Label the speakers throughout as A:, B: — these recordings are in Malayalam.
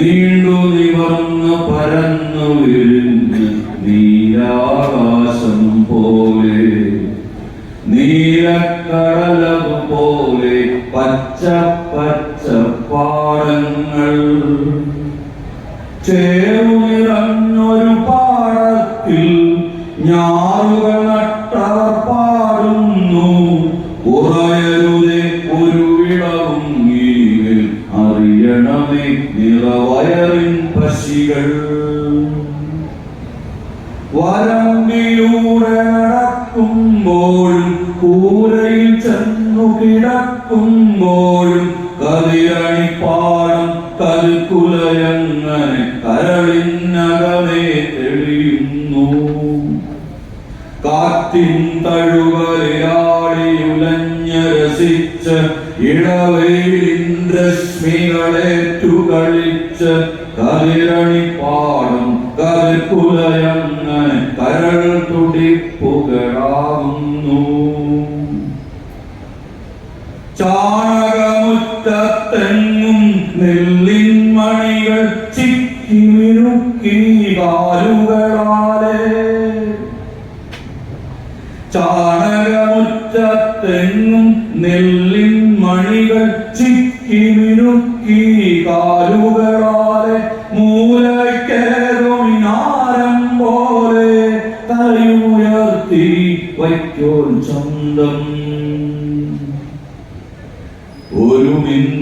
A: നീണ്ടു നിവർന്ന് പരന്നു വിരുന്ന് നീലാകാശം പോലെ നീലക്കടലതു പോലെ പച്ച പച്ച പാടങ്ങൾ ചേർന്നിറഞ്ഞൊരു വരമ്പിലൂടെ നടക്കുമ്പോഴും കൂരയിൽ ചെന്നു കിടക്കുമ്പോഴും കതിരണിപ്പാടം കൽക്കുലയങ്ങനെ കരളിനകമേ തെളിയുന്നു. കാത്തിൻ തഴുകലിലാടിയുലഞ്ഞ രസിച്ച് ഇടവയിലിൻ രശ്മികളേറ്റു കളിച്ച് കതിരണിപ്പാടം കൽക്കുലയങ്ങനെ ചാണകമുറ്റത്തെങ്ങും നെല്ലിൻ മണികൾ ചിക്കി മിനുക്കി കാലുകളാലേ ചാണകമുറ്റത്തെങ്ങും നെല്ലിൻ മണികൾ ചിക്കി മിനുക്കി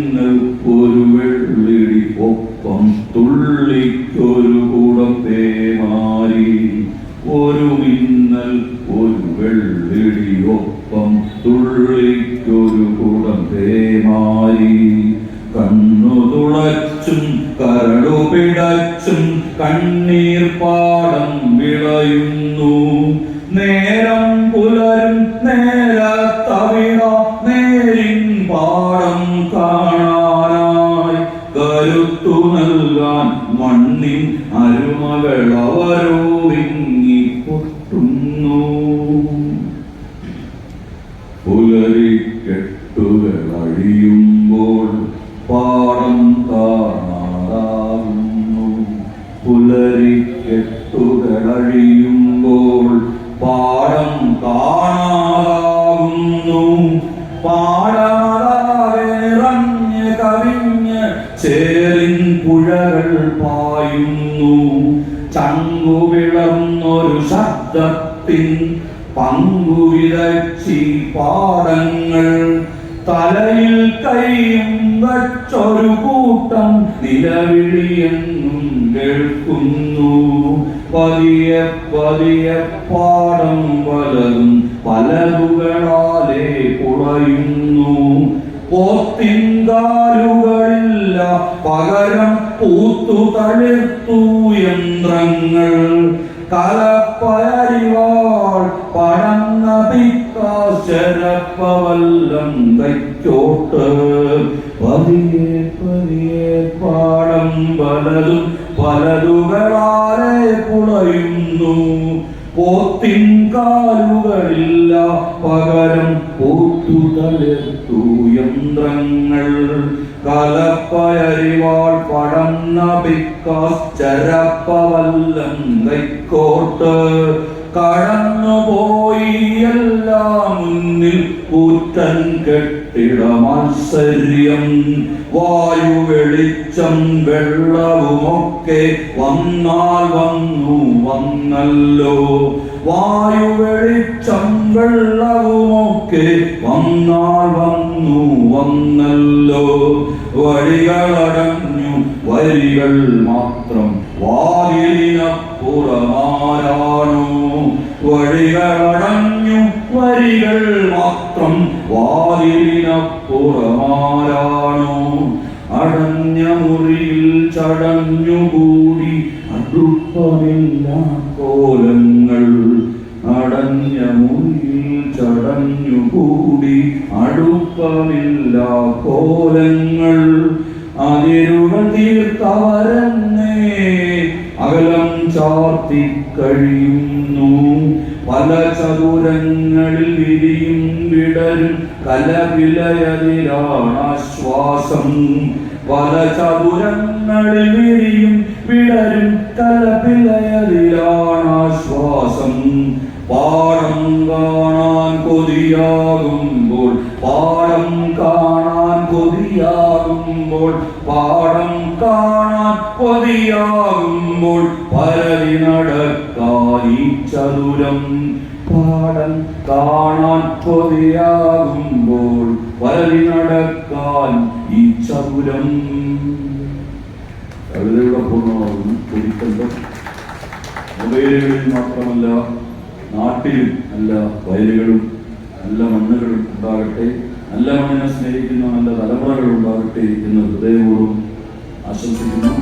A: ഒരു വെള്ളിടി ഒപ്പം തുള്ളിക്കൊരു കുടം പേമാരി ഒരു മിന്നൽ ഒരു വെള്ളിടി ഒപ്പം തുള്ളിക്കൊരു കുടം പേമാരി കണ്ണു തുളച്ചും കരടു പിടച്ചും കണ്ണീർ പാടം വിളയുന്നു. നേരം മണ്ണിൻ അരുമകളവരോ വിങ്ങി പൊട്ടുന്നു. ശബ്ദത്തിൻ പങ്കുവിതച്ചി പാടങ്ങൾ തലയിൽ കൈയും വച്ചൊരു കൂട്ടം നിലവിളിയെന്നും കേൾക്കുന്നു. പതിയെ പതിയെ പാടം പലതും പലതുകളാലെ പുളയുന്നു. പോത്തിങ്കാലുകളില്ല പകരം പൂത്തു തളിർത്തു യന്ത്രങ്ങൾ. കലപ്പയരിവാൾ പടന്ന പിക്കാശരപ്പവല്ലം കൈക്കോട്ട് പതിയെ പതിയെ പാടം പലതും പലതുകളാലെ പുളയുന്നു പോത്തിൻ കാലുകളില്ല പകരം പൂത്തു തളിർത്തു യന്ത്രങ്ങൾ. കലപ്പയറിവാൾ പടന്ന പിക്കാസ് ചരപ്പവല്ലം കൈക്കോട്ട് കടന്നുപോയി എല്ലാം മുന്നിൽ കൂറ്റൻ കെട്ടിട മത്സര്യം വായു വെളിച്ചം വെള്ളവുമൊക്കെ വന്നാൽ വന്നു വന്നല്ലോ. വായു വെളിച്ചം വെള്ളവുമൊക്കെ വന്നാൽ വന്നു വന്നല്ലോ. വഴികളടഞ്ഞു വരികൾ മാത്രം ചടഞ്ഞുകൂടി അടുപ്പമില്ല കോലങ്ങൾ അടഞ്ഞ മുറിയിൽ ചടഞ്ഞുകൂടി അടുപ്പമില്ല കോലങ്ങൾ അതിരുകൾ തീർത്തവരന്നേ അകലം ചാർത്തി കഴിയുന്നു. പല ചതുരങ്ങളിൽ വിരിയും വിടരും. കലവിലയതിലാണ് ആശ്വാസം പല ചതുരങ്ങളിൽ വിരിയും വിടരും കലപിലയതിലാണ് ആശ്വാസം. പാടം കാണാൻ കൊതിയാകുമ്പോൾ പാടം കാണാൻ കൊതിയാകുമ്പോൾ പാടം കാണാൻ കൊതിയാകുമ്പോൾ പരതി നടക്കാൻ ഈ ചതുരം പാടം കാണാൻ കൊതിയാകുമ്പോൾ വരവി നടക്കാൻ ഈ ചൗരം. കവിതയുടെ പൂർണമാകുന്നു ഒരിക്കലും മൊബൈലുകളിൽ മാത്രമല്ല നാട്ടിലും നല്ല വയലുകളും നല്ല മണ്ണുകളും ഉണ്ടാകട്ടെ നല്ല മണ്ണിനെ സ്നേഹിക്കുന്ന നല്ല തലമുറകൾ ഉണ്ടാകട്ടെ എന്ന് ഹൃദയപൂർവം ആശംസിക്കുന്നു.